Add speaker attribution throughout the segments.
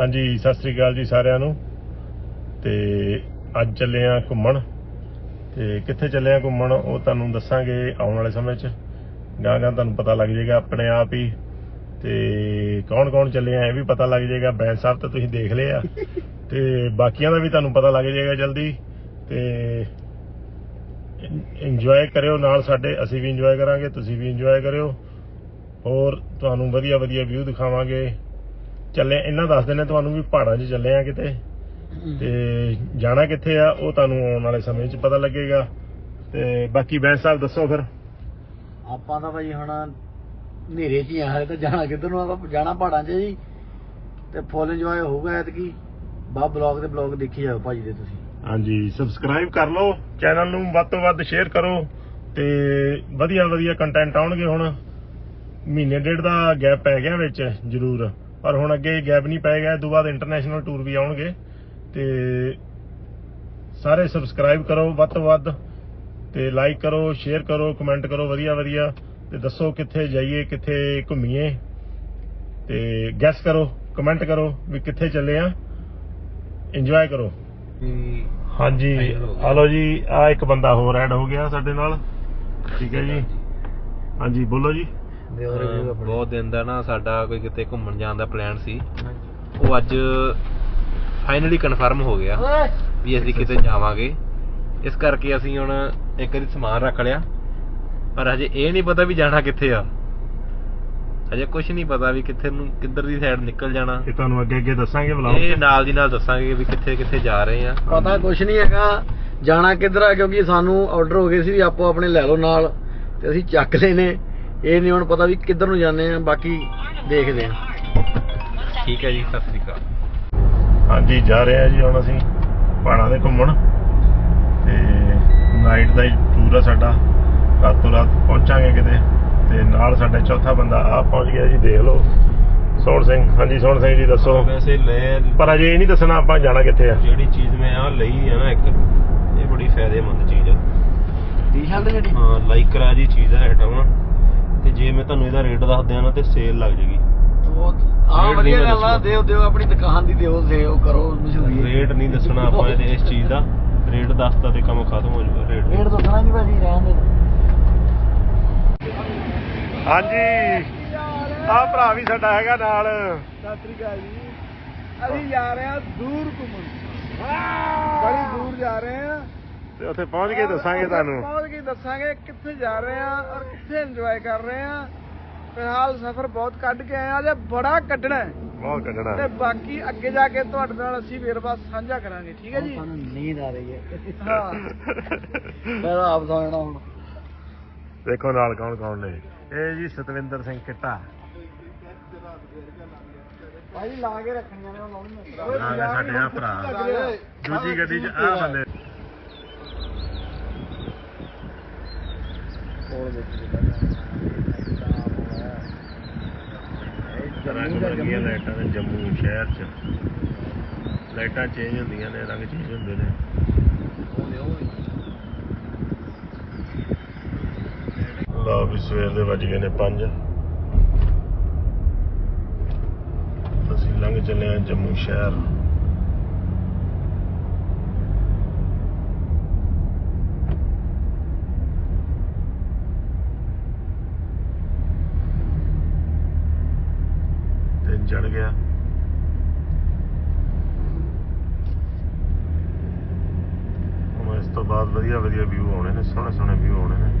Speaker 1: ਹਾਂਜੀ, ਸਤਿ ਸ੍ਰੀ ਅਕਾਲ ਜੀ ਸਾਰਿਆਂ ਨੂੰ। ਤੇ ਅੱਜ ਚੱਲੇ ਆ ਘੁੰਮਣ। ਤੇ ਕਿੱਥੇ ਚੱਲੇ ਆ ਘੁੰਮਣ, ਉਹ ਤੁਹਾਨੂੰ ਦੱਸਾਂਗੇ ਆਉਣ ਵਾਲੇ ਸਮੇਂ 'ਚ। ਗਾਂ ਗਾਂ ਤੁਹਾਨੂੰ ਪਤਾ ਲੱਗ ਜਾਏਗਾ ਆਪਣੇ ਆਪ ਹੀ। ਤੇ ਕੌਣ ਕੌਣ ਚੱਲੇ ਆ, ਇਹ ਵੀ ਪਤਾ ਲੱਗ ਜਾਏਗਾ। ਬੈਂਸ ਸਾਹਿਬ ਤਾਂ ਤੁਸੀਂ ਦੇਖ ਲਏ ਆ। ਤੇ ਬਾਕੀਆਂ ਦਾ ਵੀ ਤੁਹਾਨੂੰ ਪਤਾ ਲੱਗ ਜਾਏਗਾ ਜਲਦੀ। ਤੇ ਇੰਜੋਏ ਕਰਿਓ ਨਾਲ ਸਾਡੇ। ਅਸੀਂ ਵੀ ਇੰਜੋਏ ਕਰਾਂਗੇ, ਤੁਸੀਂ ਵੀ ਇੰਜੋਏ ਕਰਿਓ। ਹੋਰ ਤੁਹਾਨੂੰ ਵਧੀਆ ਵਧੀਆ ਵਿਊ ਦਿਖਾਵਾਂਗੇ। ਚੱਲੇ ਇਹਨਾਂ ਦੱਸ ਦਿੰਦੇ ਤੁਹਾਨੂੰ ਵੀ ਪਹਾੜਾਂ 'ਚ ਚੱਲੇ ਆ ਕਿਤੇ। ਤੇ ਜਾਣਾ ਕਿੱਥੇ ਆ ਉਹ ਤੁਹਾਨੂੰ ਆਉਣ ਵਾਲੇ ਸਮੇਂ 'ਚ ਪਤਾ ਲੱਗੇਗਾ। ਤੇ ਬਾਕੀ ਬੈਂਸ ਸਾਹਿਬ ਦੱਸੋ ਫਿਰ।
Speaker 2: ਆਪਾਂ ਤਾਂ ਭਾਈ ਹੁਣ ਹਨੇਰੇ 'ਚ ਹੀ ਆ ਹਾਲੇ ਤਾਂ ਜਾਣਾ ਕਿੱਧਰ ਨੂੰ ਆਪਾਂ ਜਾਣਾ ਪਹਾੜਾਂ 'ਚ ਜੀ। ਤੇ ਫੁੱਲ ਇੰਜੋਏ ਹੋਊਗਾ ਐਤਕੀ। ਬਾ ਬਲੌਗ ਦੇ ਬਲੌਗ ਦੇਖੀ ਜਾਓ ਭਾਜੀ ਦੇ ਤੁਸੀਂ।
Speaker 1: ਹਾਂਜੀ ਸਬਸਕ੍ਰਾਈਬ ਕਰ ਲਓ। ਚੈਨਲ ਨੂੰ ਵੱਧ ਤੋਂ ਵੱਧ ਸ਼ੇਅਰ ਕਰੋ। ਤੇ ਵਧੀਆ ਵਧੀਆ ਕੰਟੈਂਟ ਆਉਣਗੇ ਹੁਣ। ਮਹੀਨੇ ਡੇਢ ਦਾ ਗੈਪ ਪੈ ਗਿਆ ਵਿੱਚ ਜ਼ਰੂਰ। ਪਰ ਹੁਣ ਅੱਗੇ ਗੈਪ ਨਹੀਂ ਪਏਗਾ ਇਸ ਤੋਂ ਬਾਅਦ ਇੰਟਰਨੈਸ਼ਨਲ ਟੂਰ ਵੀ ਆਉਣਗੇ। ਤੇ ਸਾਰੇ ਸਬਸਕ੍ਰਾਈਬ ਕਰੋ, ਵੱਧ ਤੋਂ ਵੱਧ, ਤੇ ਲਾਈਕ ਕਰੋ ਸ਼ੇਅਰ ਕਰੋ ਕਮੈਂਟ ਕਰੋ, ਵਧੀਆ ਵਧੀਆ, ਤੇ ਦੱਸੋ ਕਿੱਥੇ ਜਾਈਏ, ਕਿੱਥੇ ਘੁੰਮੀਏ, ਤੇ ਗੈਸ ਕਰੋ ਕਮੈਂਟ ਕਰੋ ਵੀ ਕਿੱਥੇ ਚੱਲੇ ਆ। ਇੰਜੋਏ ਕਰੋ। ਹਾਂਜੀ, ਹਲੋ ਜੀ ਆ ਇੱਕ ਬੰਦਾ ਹੋਰ ਐਡ ਹੋ ਗਿਆ ਸਾਡੇ ਨਾਲ। ਠੀਕ ਹੈ ਜੀ। ਹਾਂਜੀ, ਬੋਲੋ ਜੀ।
Speaker 2: ਦਿਓ ਆਪਣੇ।
Speaker 3: ਬਹੁਤ ਦਿਨ ਦਾ ਨਾ ਸਾਡਾ ਕੋਈ ਕਿਤੇ ਘੁੰਮਣ ਜਾਣ ਦਾ ਪਲਾਨ ਸੀ। ਉਹ ਅੱਜ ਫਾਈਨਲੀ ਕਨਫਰਮ ਹੋ ਗਿਆ ਵੀ ਅਸੀਂ ਕਿਤੇ ਜਾਵਾਂਗੇ। ਇਸ ਕਰਕੇ ਅਸੀਂ ਹੁਣ ਇੱਕ ਵਾਰੀ ਸਮਾਨ ਰੱਖ ਲਿਆ। ਪਰ ਹਜੇ ਇਹ ਨਹੀਂ ਪਤਾ ਵੀ ਜਾਣਾ ਕਿੱਥੇ ਆ। ਹਜੇ ਕੁਝ ਨਹੀਂ ਪਤਾ ਵੀ ਕਿੱਥੇ ਨੂੰ ਕਿੱਧਰ ਦੀ ਸਾਈਡ ਨਿਕਲ ਜਾਣਾ।
Speaker 1: ਇਹ ਤੁਹਾਨੂੰ ਅੱਗੇ ਅੱਗੇ ਦੱਸਾਂਗੇ ਵਲੌਗ
Speaker 3: ਇਹ ਨਾਲ ਦੀ ਨਾਲ ਦੱਸਾਂਗੇ ਵੀ ਕਿੱਥੇ ਕਿੱਥੇ ਜਾ ਰਹੇ ਆ।
Speaker 2: ਪਤਾ ਕੁਛ ਨਹੀਂ ਹੈਗਾ। ਜਾਣਾ ਕਿੱਧਰ ਆ? ਕਿਉਂਕਿ ਸਾਨੂੰ ਆਰਡਰ ਹੋ ਗਏ ਸੀ ਵੀ ਆਪੋ ਆਪਣੇ ਲੈ ਲਓ ਨਾਲ ਤੇ ਅਸੀਂ ਚੱਕ ਲਏ ਨੇ। ਇਹ ਨਹੀਂ ਹੁਣ ਪਤਾ ਵੀ ਕਿੱਧਰ ਨੂੰ ਜਾਂਦੇ ਆ ਬਾਕੀ ਦੇਖਦੇ ਆ।
Speaker 3: ਠੀਕ ਹੈ ਜੀ ਸਤਿ ਸ੍ਰੀ ਅਕਾਲ।
Speaker 1: ਹਾਂਜੀ ਜਾ ਰਹੇ ਆ ਜੀ ਹੁਣ ਅਸੀਂ ਪਹਾੜਾਂ ਦੇ ਘੁੰਮਣ। ਤੇ ਨਾਈਟ ਦਾ ਹੀ ਟੂਰ ਆ ਸਾਡਾ। ਰਾਤੋਂ ਰਾਤ ਪਹੁੰਚਾਂਗੇ ਕਿਤੇ। ਤੇ ਨਾਲ ਸਾਡੇ ਚੌਥਾ ਬੰਦਾ ਆ ਪਹੁੰਚ ਗਿਆ ਜੀ ਦੇਖ ਲਓ। ਸੋਹਣ ਸਿੰਘ ਹਾਂਜੀ ਸੋਹਣ ਸਿੰਘ ਜੀ ਦੱਸੋ।
Speaker 3: ਵੈਸੇ ਲੈ
Speaker 1: ਪਰ ਅਜੇ ਇਹ ਨਹੀਂ ਦੱਸਣਾ ਆਪਾਂ ਜਾਣਾ ਕਿੱਥੇ ਆ।
Speaker 3: ਜਿਹੜੀ ਚੀਜ਼ ਮੈਂ ਆ ਲਈ ਆ ਨਾ ਇੱਕ ਇਹ ਬੜੀ ਫਾਇਦੇਮੰਦ ਚੀਜ਼ ਆ।
Speaker 2: ਟੀ-ਸ਼ਰਟ ਜਿਹੜੀ?
Speaker 3: ਹਾਂ ਲਾਈਕ ਕਰਾ ਜੀ ਚੀਜ਼ ਹੈ ਆਈਟਮ ਤੇ ਜੇ ਮੈਂ ਤੁਹਾਨੂੰ ਇਹਦਾ ਰੇਟ ਦੱਸ ਦਿਆਂ ਨਾ ਤੇ ਸੇਲ ਲੱਗ ਜੇਗੀ
Speaker 2: ਬਹੁਤ ਆ
Speaker 3: ਰੇਟ
Speaker 2: ਵਧੀਆ
Speaker 3: ਨਹੀਂ
Speaker 2: ਗੱਲ ਆ
Speaker 3: ਦੱਸਣਾ।
Speaker 2: ਦਿਓ ਦਿਓ ਆਪਣੀ ਦੁਕਾਨ ਦੀ ਦਿਓ ਦਿਓ ਕਰੋ ਮਸ਼ਹੂਰੀ।
Speaker 3: ਰੇਟ ਨਹੀਂ ਦੱਸਣਾ ਆਪਾਂ ਇਹਦੇ ਇਸ ਚੀਜ਼ ਦਾ। ਰੇਟ ਦੱਸਤਾ ਤੇ ਕੰਮ ਖਤਮ ਹੋ ਜਾਊਗਾ ਰੇਟ
Speaker 2: ਰੇਟ ਦੱਸਣਾ ਨਹੀਂ ਭਾਜੀ ਰਹਿਣ ਦੇ।
Speaker 1: ਹਾਂਜੀ। ਆ ਭਰਾ ਵੀ ਸਾਡਾ ਹੈਗਾ ਨਾਲ।
Speaker 4: ਸਤਿ ਸ੍ਰੀ ਅਕਾਲ ਜੀ। ਅਸੀਂ ਜਾ ਰਹੇ ਹਾਂ ਦੂਰ ਘੁੰਮਣ। ਬੜੀ ਦੂਰ ਜਾ ਰਹੇ ਹਾਂ।
Speaker 1: ਤੇ ਉੱਥੇ ਪਹੁੰਚ ਕੇ ਦੱਸਾਂਗੇ ਤੁਹਾਨੂੰ।
Speaker 4: ਪਹੁੰਚ ਕੇ ਦੱਸਾਂਗੇ ਕਿੱਥੇ ਜਾ ਰਹੇ ਹਾਂ ਔਰ ਕਿੱਥੇ ਇੰਜੋਏ ਕਰ ਰਹੇ ਹਾਂ ਫਿਲਹਾਲ ਸਫ਼ਰ ਬਹੁਤ ਕੱਢ ਕੇ ਆਏ ਜੇ ਬੜਾ ਕੱਢਣਾ ਹੈ।
Speaker 1: ਬਹੁਤ ਕੱਢਣਾ।
Speaker 4: ਤੇ ਬਾਕੀ ਅੱਗੇ ਜਾ ਕੇ ਤੁਹਾਡੇ ਨਾਲ ਅਸੀਂ ਵੇਰਵਾ ਸਾਂਝਾ ਕਰਾਂਗੇ ਠੀਕ ਹੈ ਜੀ?
Speaker 2: ਸਾਨੂੰ ਨੀਂਦ ਆ ਰਹੀ ਹੈ।
Speaker 4: ਹਾਂ।
Speaker 2: ਮੈਂ ਤਾਂ ਆਪ ਸੌਣਾ ਹੁਣ।
Speaker 1: ਦੇਖੋ ਨਾਲ ਕੌਣ ਕੌਣ ਨੇ। ਇਹ ਜੀ ਸਤਵਿੰਦਰ ਸਿੰਘ ਕਿੱਟਾ।
Speaker 2: ਭਾਜੀ ਲਾ ਕੇ ਰੱਖਣੀਆਂ ਨੇ ਉਹ ਲਾਉਣੀ
Speaker 1: ਨੇ ਸਾਡੇ ਆ ਭਰਾ। ਦੂਜੀ ਗੱਡੀ 'ਚ ਆ ਬੰਦੇ।
Speaker 2: ਕੋਲ ਦੇਖੀ
Speaker 1: ਰੰਗ ਬਰੰਗੀਆਂ ਲਾਈਟਾਂ ਨੇ ਜੰਮੂ ਸ਼ਹਿਰ 'ਚ। ਲਾਈਟਾਂ ਚੇਂਜ ਹੁੰਦੀਆਂ ਨੇ, ਰੰਗ ਚੇਂਜ ਹੁੰਦੇ ਨੇ। ਲਓ ਵੀ ਸਵੇਰ ਦੇ ਵੱਜ ਗਏ ਨੇ 5 ਅਸੀਂ ਲੰਘ ਚੱਲੇ ਹਾਂ ਜੰਮੂ ਸ਼ਹਿਰ ਦਿਨ ਚੜ ਗਿਆ। ਹੁਣ ਇਸ ਤੋਂ ਬਾਅਦ ਵਧੀਆ ਵਧੀਆ ਵਿਊ ਆਉਣੇ ਨੇ, ਸੋਹਣੇ ਸੋਹਣੇ ਵਿਊ ਆਉਣੇ ਨੇ।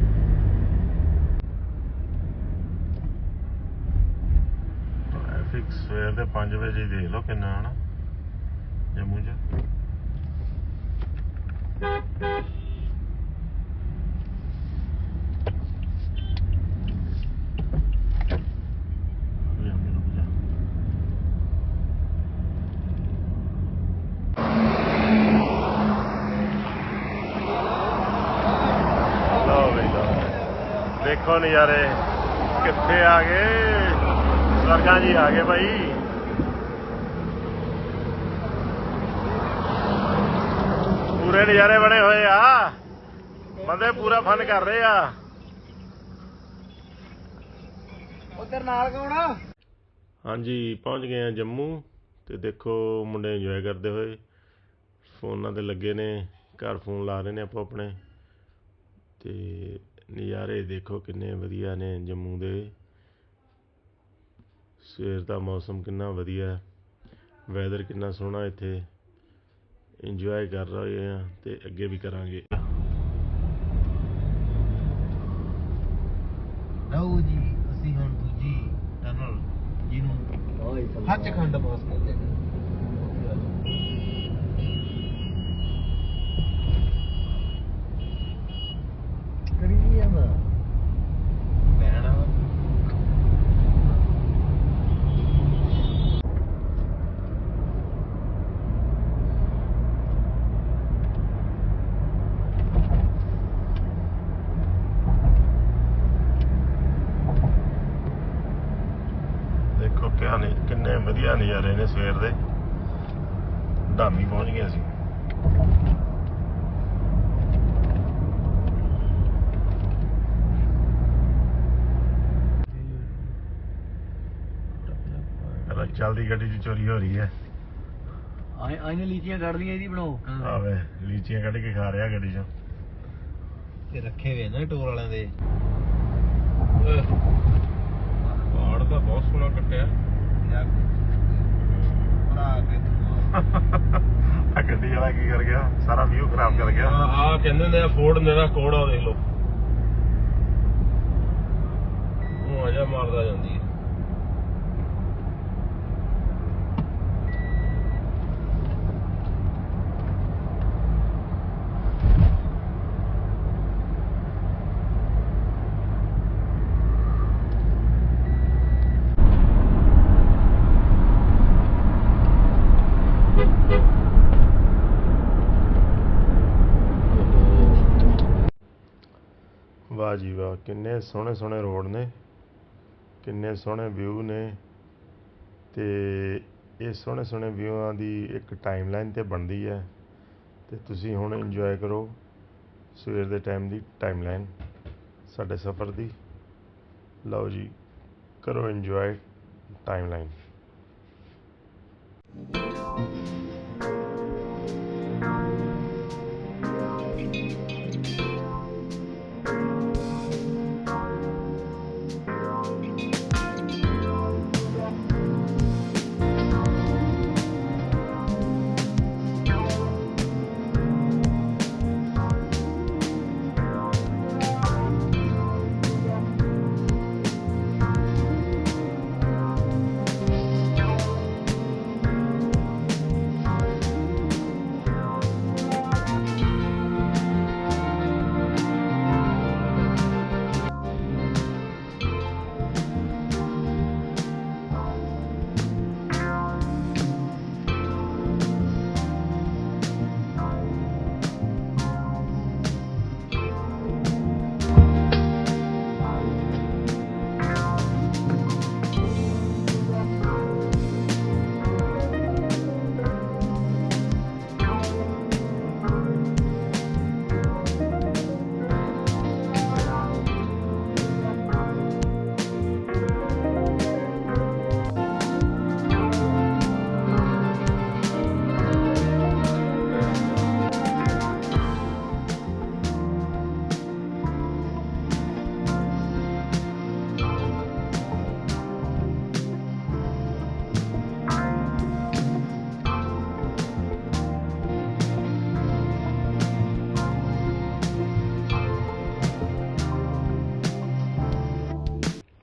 Speaker 1: ਟ੍ਰੈਫਿਕ ਸਵੇਰ ਦੇ 5 ਵਜੇ ਦੇਖ ਲਓ ਕਿੰਨਾ ਹਨਾ ਜੰਮੂ 'ਚ ਰੁਕ ਜਾ, ਰੁਕ ਜਾ। ਲਓ ਬਈ ਲਓ ਦੇਖੋ ਨਜ਼ਾਰੇ ਕਿੱਥੇ ਆ ਗਏ? ਸਵਰਗਾਂ ਜੀ ਆ ਗਏ ਭਾਈ ਪੂਰੇ ਨਜ਼ਾਰੇ ਬਣੇ ਹੋਏ ਆ। ਬੰਦੇ ਪੂਰਾ ਫਨ ਕਰ ਰਹੇ ਆ।
Speaker 4: ਉਧਰ ਨਾਲ ਕੌਣ
Speaker 1: ਹਾਂਜੀ ਪਹੁੰਚ ਗਏ ਆ ਜੰਮੂ ਤੇ ਦੇਖੋ ਮੁੰਡੇ ਇੰਜੋਏ ਕਰਦੇ ਹੋਏ। ਫੋਨਾਂ ਤੇ ਲੱਗੇ ਨੇ ਘਰ ਫੋਨ ਲਾ ਰਹੇ ਨੇ ਆਪੋ ਆਪਣੇ ਤੇ ਨਜ਼ਾਰੇ ਦੇਖੋ ਕਿੰਨੇ ਵਧੀਆ ਨੇ ਜੰਮੂ ਦੇ। ਸਵੇਰ ਦਾ ਮੌਸਮ ਕਿੰਨਾ ਵਧੀਆ ਵੈਦਰ ਕਿੰਨਾ ਸੋਹਣਾ ਇੱਥੇ। ਇੰਜੋਏ ਕਰ ਰਹੇ ਆ ਤੇ ਅੱਗੇ ਵੀ ਕਰਾਂਗੇ।
Speaker 3: ਲਓ ਜੀ ਅਸੀਂ ਹੁਣ ਦੂਜੀ ਟਨਲ ਜਿਹਨੂੰ ਸੱਚਖੰਡ ਪਾਸ ਕਹਿੰਦੇ ਵਾ।
Speaker 1: ਦੇਖੋ ਕਿਆ ਨੇ ਕਿੰਨੇ ਵਧੀਆ ਨਜ਼ਾਰੇ ਨੇ ਸਵੇਰ ਦੇ। ਧਾਮੀ ਪਹੁੰਚ ਗਏ ਅਸੀਂ। ਪਹਿਲਾਂ ਚੱਲਦੀ ਗੱਡੀ 'ਚ ਚੋਰੀ ਹੋ ਰਹੀ ਹੈ।
Speaker 2: ਆਏ ਆਏ ਨੇ ਲੀਚੀਆਂ ਕੱਢ ਲੀਆਂ ਇਹਦੀ ਬਣਾਓ।
Speaker 1: ਆਵੇ ਲੀਚੀਆਂ ਕੱਢ ਕੇ ਖਾ ਰਿਹਾ ਗੱਡੀ 'ਚੋਂ।
Speaker 3: ਤੇ ਰੱਖੇ ਹੋਏ ਨੇ ਟੋਰ ਵਾਲਿਆਂ ਦੇ। ਪਹਾੜ ਤਾਂ ਬਹੁਤ ਸੋਹਣਾ ਕੱਟਿਆ। ਭਰਾ ਕੇ
Speaker 1: ਆ। ਗੱਡੀ ਵਾਲਾ ਕੀ ਕਰ ਗਿਆ? ਸਾਰਾ ਵਿਊ ਖਰਾਬ ਕਰ ਗਿਆ।
Speaker 3: ਆ ਕਹਿੰਦੇ ਨੇ ਫੋਰਡ ਮੇਰਾ ਆ ਦੇਖ ਲਓ। ਉਹ ਆ ਜਾ ਮਾਰਦਾ ਜਾਂਦੀ ਹੈ
Speaker 1: ਵਾਹ ਕਿੰਨੇ ਸੋਹਣੇ ਸੋਹਣੇ ਰੋਡ ਨੇ, ਕਿੰਨੇ ਸੋਹਣੇ ਵਿਊ ਨੇ ਤੇ ਇਹ ਸੋਹਣੇ ਸੋਹਣੇ ਵਿਊਆਂ ਦੀ ਇੱਕ ਟਾਈਮਲਾਈਨ ਤੇ ਬਣਦੀ ਹੈ ਤੇ ਤੁਸੀਂ ਹੁਣ ਇੰਜੋਏ ਕਰੋ ਸਵੇਰ ਦੇ ਟਾਈਮ ਦੀ ਟਾਈਮਲਾਈਨ ਸਾਡੇ ਸਫ਼ਰ ਦੀ। ਲਓ ਜੀ, ਕਰੋ ਇੰਜੋਏ ਟਾਈਮਲਾਈਨ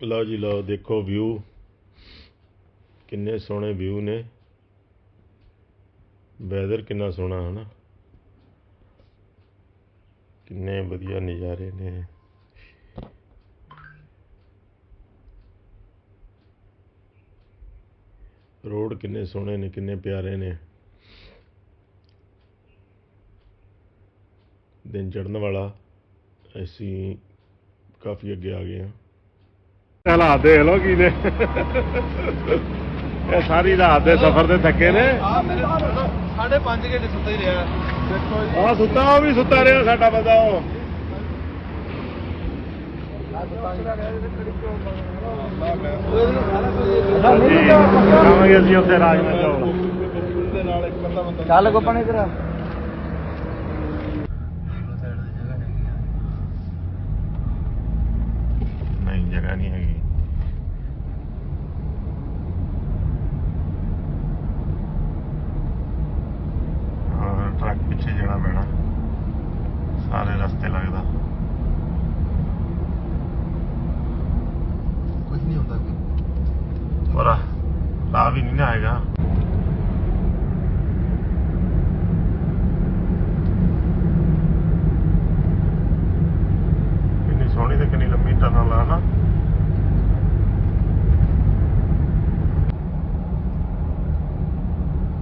Speaker 1: ਲਓ ਜੀ ਲਓ, ਦੇਖੋ ਵਿਊ ਕਿੰਨੇ ਸੋਹਣੇ ਵਿਊ ਨੇ। ਵੈਦਰ ਕਿੰਨਾ ਸੋਹਣਾ ਹੈ ਨਾ ਕਿੰਨੇ ਵਧੀਆ ਨਜ਼ਾਰੇ ਨੇ। ਰੋਡ ਕਿੰਨੇ ਸੋਹਣੇ ਨੇ, ਕਿੰਨੇ ਪਿਆਰੇ ਨੇ। ਦਿਨ ਚੜ੍ਹਨ ਵਾਲਾ, ਅਸੀਂ ਕਾਫੀ ਅੱਗੇ ਆ ਗਏ ਹਾਂ। ਹਾਲਾਤ ਦੇਖ ਲਓ ਕੀ ਨੇ। ਇਹ ਸਾਰੀ ਰਾਤ ਦੇ ਸਫ਼ਰ ਤੇ ਥੱਕੇ ਨੇ।
Speaker 3: ਆ ਮੇਰੇ ਸਾਢੇ 5 ਘੰਟੇ ਸੁੱਤਾ ਹੀ ਰਿਹਾ। ਦੇਖੋ
Speaker 1: ਆ ਸੁੱਤਾ ਉਹ ਵੀ ਸੁੱਤਾ ਰਿਹਾ ਸਾਡਾ ਬੰਦਾ ਉਹ। ਖਾਵਾਂਗੇ ਅਸੀਂ ਉੱਥੇ ਰਾਜਮਾ ਚੌਲ
Speaker 2: ਚੱਲ ਗੋਪਨ ਇਧਰ
Speaker 1: ਨਹੀਂ ਜਗ੍ਹਾ ਨਹੀਂ ਹੈਗੀ ਹਾਂ ਟਰੱਕ ਪਿੱਛੇ ਜਾਣਾ ਪੈਣਾ ਸਾਰੇ ਰਸਤੇ ਲੱਗਦਾ
Speaker 2: ਕੁਝ ਨਹੀਂ ਹੁੰਦਾ ਕੋਈ
Speaker 1: ਪਰ ਰਾਹ ਵੀ ਨਹੀਂ ਨਾ ਆਏਗਾ ਕਿੰਨੀ ਸੋਹਣੀ ਤੇ ਕਿੰਨੀ ਲੰਮੀ ਟਨਲ ਆ ਨਾ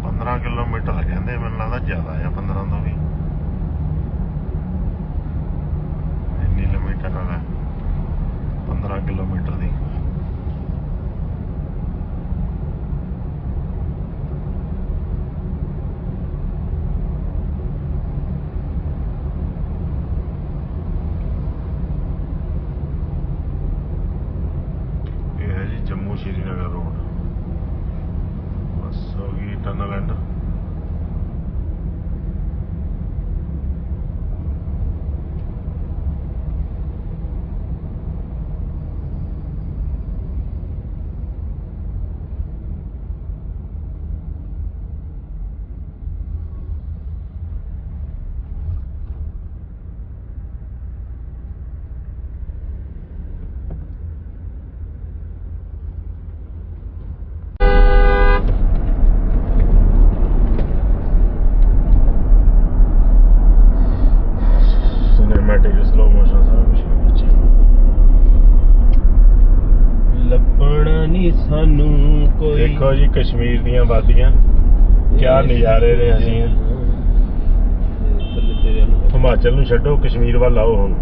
Speaker 1: ਪੰਦਰਾਂ ਕਿਲੋਮੀਟਰ ਆ ਕਹਿੰਦੇ ਮੈਨੂੰ ਲੱਗਦਾ ਜ਼ਿਆਦਾ ਆ 15 ਤੋਂ ਵੀ ਇੰਨੀ ਲੰਮੀ ਟਨਲ ਹੈ 15 ਕਿਲੋਮੀਟਰ ਦੀ ਇਹ ਹੈ ਜੀ ਜੰਮੂ ਸ਼੍ਰੀਨਗਰ ਰੋਡ ਬਸ ਹੋ ਗਈ tunnel and cinematic slow motion ਸਾਰਾ ਕੁਝ ਵਿੱਚ
Speaker 3: ਲੱਭਣਾ ਨਹੀਂ ਸਾਨੂੰ ਕੋਈ।
Speaker 1: ਦੇਖੋ ਜੀ ਕਸ਼ਮੀਰ ਦੀਆਂ ਵਾਦੀਆਂ। ਕਿਆ ਨਜ਼ਾਰੇ ਨੇ ਅਸੀਂ।
Speaker 3: ਥੱਲੇ ਤੇਰੇ ਨੂੰ
Speaker 1: ਹਿਮਾਚਲ ਨੂੰ ਛੱਡੋ ਕਸ਼ਮੀਰ ਵੱਲ ਆਓ ਹੁਣ।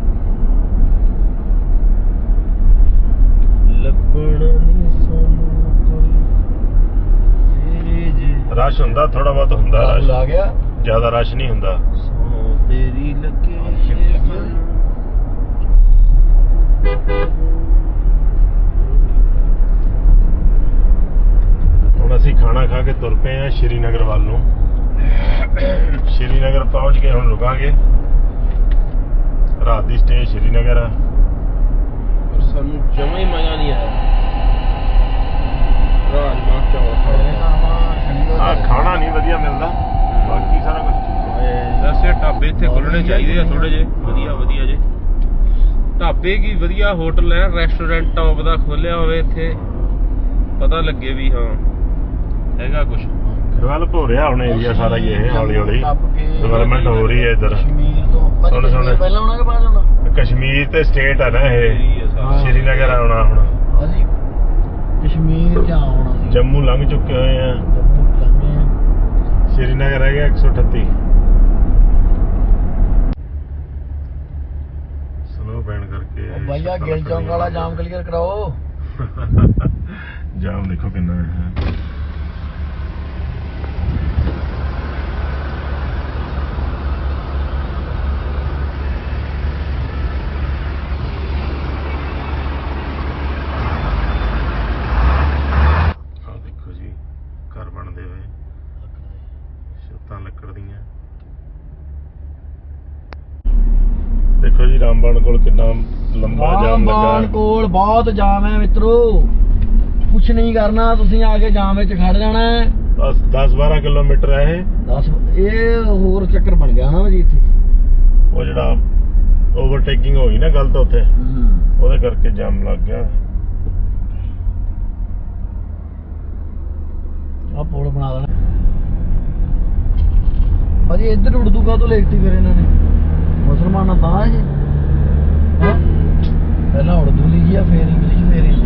Speaker 3: ਲੱਭਣਾ ਨਹੀਂ ਸਾਨੂੰ ਕੋਈ। ਤੇਰੇ ਜੇ
Speaker 1: ਰਸ਼ ਹੁੰਦਾ ਥੋੜਾ ਬਹੁਤ ਹੁੰਦਾ ਰਸ਼।
Speaker 2: ਗਿਆ।
Speaker 1: ਜ਼ਿਆਦਾ ਰਸ਼ ਨਹੀਂ ਹੁੰਦਾ।
Speaker 3: ਸੌ ਤੇਰੀ ਲੱਗੇ
Speaker 2: ਆਹ
Speaker 1: ਕੇ ਤੁਰ ਪਏ ਆ ਸ਼੍ਰੀਨਗਰ ਵੱਲ ਨੂੰ। ਸ਼੍ਰੀਨਗਰ ਪਹੁੰਚ ਕੇ ਹੁਣ ਰੁਕਾਂਗੇ। ਰਾਤ ਦੀ ਸਟੇ ਸ਼੍ਰੀਨਗਰ ਆ।
Speaker 3: ਪਰ ਸਾਨੂੰ ਜਮਾ ਹੀ ਮਜ਼ਾ ਨਹੀਂ ਆਇਆ। ਰਾਜਮਾ ਚੌਲ ਖਾਣੇ
Speaker 1: ਆ। ਖਾਣਾ ਨਹੀਂ ਵਧੀਆ ਮਿਲਦਾ। ਬਾਕੀ ਸਾਰਾ ਕੁਝ
Speaker 3: ਵੈਸੇ ਢਾਬੇ ਇੱਥੇ ਖੁੱਲਣੇ ਚਾਹੀਦੇ ਆ ਥੋੜੇ ਜੇ ਵਧੀਆ ਵਧੀਆ ਜੇ। ਢਾਬੇ ਕੀ ਵਧੀਆ ਹੋਟਲ ਹੈ ਰੈਸਟੋਰੈਂਟ ਟੌਪ ਦਾ ਖੋਲਿਆ ਹੋਵੇ ਇੱਥੇ। ਪਤਾ ਲੱਗੇ ਵੀ ਹਾਂ। ਹੈਗਾ ਕੁਝ
Speaker 1: ਡਿਵੈਲਪ ਹੋ ਰਿਹਾ ਹੁਣ ਏਰੀਆ ਸਾਰਾ ਹੀ ਇਹ ਹੌਲੀ ਹੌਲੀ। ਡਿਵੈਲਪਮੈਂਟ ਹੋ ਰਹੀ ਹੈ ਇੱਧਰ।
Speaker 2: ਕਸ਼ਮੀਰ ਤੋਂ ਭਾਜੀ
Speaker 1: ਸੁਣ, ਸੁਣ।
Speaker 2: ਪਹਿਲਾਂ ਆਉਣਾ ਕਿ ਬਾਅਦ ਆਉਣਾ
Speaker 1: ਕਸ਼ਮੀਰ ਤੇ ਸਟੇਟ ਆ ਨਾ ਇਹ। ਸ਼੍ਰੀਨਗਰ ਆਉਣਾ ਹੁਣ।
Speaker 2: ਅਸੀਂ ਕਸ਼ਮੀਰ ਜਾਂ ਆਉਣਾ ਸੀ
Speaker 1: ਜੰਮੂ ਲੰਘ ਚੁੱਕੇ ਹੋਏ ਆ। ਸ਼੍ਰੀਨਗਰ ਰਹਿ ਗਿਆ 138 ਸਲੋ ਬੈਂਡ ਕਰਕੇ
Speaker 2: ਉਹ ਭਈਆ
Speaker 1: ਸ਼ਕਲ
Speaker 2: ਗਿਲ ਚੌਂਕ ਵਾਲਾ ਜਾਮ ਕਲੀਅਰ ਕਰਾਓ।
Speaker 1: ਜਾਮ ਦੇਖੋ ਕਿੰਨਾ ਹੈ ਆਹ ਦੇਖੋ ਜੀ ਘਰ ਬਣਦੇ ਹੋਏ ਛੱਤਾਂ ਲੱਕੜ ਦੀਆਂ ਦੇਖੋ ਜੀ ਰਾਮਬਾਣ ਕੋਲ ਕਿੰਨਾ ਲੰਬਾ ਜਾਮ
Speaker 2: ਰਾਮਬਾਣ
Speaker 1: ਲੱਗਾ
Speaker 2: ਕੋਲ ਬਹੁਤ ਜਾਮ ਹੈ ਮਿੱਤਰੋ। ਕੁਛ ਨਹੀਂ ਕਰਨਾ ਤੁਸੀਂ ਆ ਕੇ ਜਾਮ ਵਿੱਚ ਖੜ ਜਾਣਾ ਹੈ।
Speaker 1: ਬਸ 10 12 ਕਿਲੋਮੀਟਰ ਹੈ ਇਹ।
Speaker 2: ਦੱਸ ਇਹ ਹੋਰ ਚੱਕਰ ਬਣ ਗਿਆ ਨਾ ਜੀ ਇੱਥੇ।
Speaker 1: ਉਹ ਜਿਹੜਾ ਓਵਰਟੇਕਿੰਗ ਹੋ ਗਈ ਨਾ ਗਲਤ ਉੱਥੇ। ਉਹਦੇ ਕਰਕੇ ਜਾਮ ਲੱਗ ਗਿਆ।
Speaker 2: ਆ ਪੁਲ ਬਣਾ ਦੇਣਾ। ਭਾਜੀ ਇੱਧਰ ਉਰਦੂ ਕਾ ਤੋਂ ਲਿਖਤੀ ਫਿਰ ਇਹਨਾਂ ਨੇ? ਮੁਸਲਮਾਨਾਂ ਤਾਂ ਹੈ ਹਾਂ? ਪਹਿਲਾਂ ਉਰਦੂ ਲਿਖੀ ਆ ਫਿਰ ਇੰਗਲਿਸ਼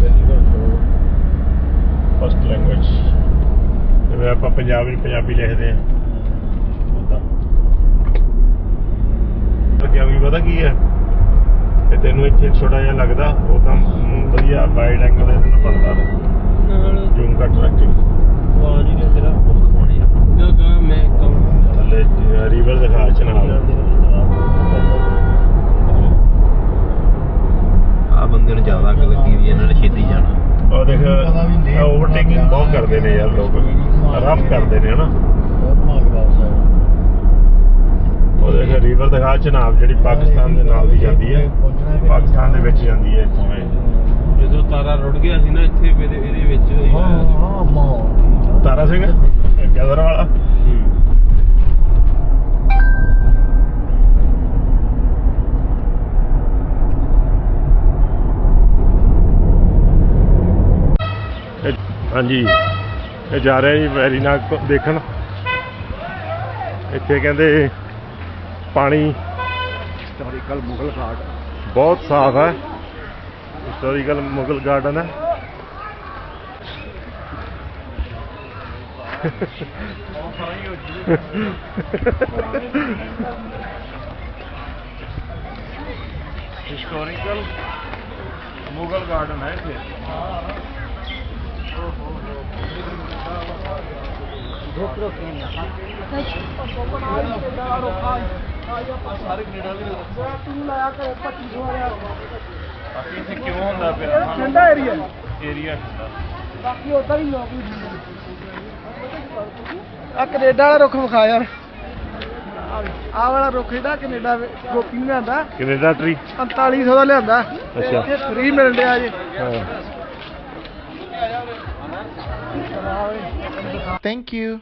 Speaker 2: ਫਿਰ
Speaker 1: ਫਸਟ ਲੈਂਗੁਏਜ ਜਿਵੇਂ ਆਪਾਂ ਪੰਜਾਬ ਵਿੱਚ ਪੰਜਾਬੀ ਲਿਖਦੇ ਆ। ਲੱਗਿਆ ਵੀ ਪਤਾ ਕੀ ਹੈ ਕਿ ਤੈਨੂੰ ਇੱਥੇ ਛੋਟਾ ਜਿਹਾ ਲੱਗਦਾ ਉਹ ਤਾਂ ਵਧੀਆ ਵਾਈਡ ਐਂਗਲ ਇਹਦੇ ਨਾਲ ਬਣਦਾ।
Speaker 3: ਨਾਲ
Speaker 1: ਜ਼ੂਮ ਘੱਟ ਰੱਖ ਕੇ
Speaker 3: ਆਵਾਜ਼ ਹੀ ਤੇਰਾ ਬਹੁਤ ਸੋਹਣੀ ਆ। ਜਗਾ ਮੈਂ ਕਹੂੰ
Speaker 1: ਥੱਲੇ ਰਿਵਰ ਦਿਖਾ ਚਨਾਬ।
Speaker 3: ਆ ਬੰਦੇ ਨੂੰ ਜ਼ਿਆਦਾ ਅੱਗ ਲੱਗੀ ਵੀ ਇਹਨਾਂ ਨੇ ਛੇਤੀ ਜਾਣਾ।
Speaker 1: ਉਹ ਦੇਖ। ਓਵਰਟੇਕਿੰਗ ਬਹੁਤ ਕਰਦੇ ਨੇ ਯਾਰ ਲੋਕ। ਰਫ ਕਰਦੇ ਨੇ ਹਨਾ? ਉਹ ਦੇਖ ਰਿਵਰ ਦਿਖਾ ਚਨਾਬ ਜਿਹੜੀ ਪਾਕਿਸਤਾਨ ਦੇ ਨਾਲ ਦੀ ਜਾਂਦੀ ਹੈ। ਪਾਕਿਸਤਾਨ ਦੇ ਵਿੱਚ ਜਾਂਦੀ ਹੈ ਇੱਥੋਂ ਇਹ।
Speaker 3: ਜਦੋਂ ਤਾਰਾ ਰੁੜ ਗਿਆ ਸੀ ਨਾ ਇੱਥੇ ਇਹਦੇ ਵਿੱਚ ਹੀ
Speaker 2: ਹਾਂ
Speaker 1: ਤਾਰਾ ਸਿੰਘ? ਗਦਰ ਵਾਲਾ ਇਹ- ਹਾਂਜੀ। ਇਹ ਜਾ ਰਿਹਾ ਜੀ ਵੈਰੀਨਾਗ ਦੇਖਣ। ਇੱਥੇ ਕਹਿੰਦੇ ਪਾਣੀ
Speaker 2: ਹਿਸਟੋਰੀਕਲ ਮੁਗਲ ਘਾਟ।
Speaker 1: ਬਹੁਤ ਸਾਫ਼ ਹੈ। ਹਿਸਟੋਰੀਕਲ ਮੁਗਲ ਗਾਰਡਨ ਹੈ। ਹਿਸਟੋਰੀਕਲ ਮੁਗਲ ਗਾਰਡਨ ਹੈ ਇੱਥੇ। ਬਾਕੀ ਇੱਥੇ ਕਿਉਂ ਹੁੰਦਾ ਪਿਆ?
Speaker 4: ਠੰਡਾ ਏਰੀਆ
Speaker 1: ਏਰੀਆ
Speaker 4: ਬਾਕੀ ਉਧਰ ਹੀ ਲੋਕ ਵੀ ਆ ਕੈਨੇਡਾ ਵਾਲਾ ਰੁੱਖ ਵਿਖਾ ਯਾਰ। ਆ ਵਾਲਾ ਰੁੱਖ ਜਿਹੜਾ ਕੈਨੇਡਾ ਗੋਪੀ ਨੂੰ ਲਿਆਂਦਾ।
Speaker 1: ਕੈਨੇਡਾ ਟਰੀ
Speaker 4: 4500 ਦਾ ਲਿਆਂਦਾ।
Speaker 1: ਅੱਛਾ।
Speaker 4: ਇੱਥੇ ਫ੍ਰੀ ਮਿਲ ਰਿਹਾ ਜੀ।
Speaker 1: ਹਾਂ।
Speaker 4: Thank you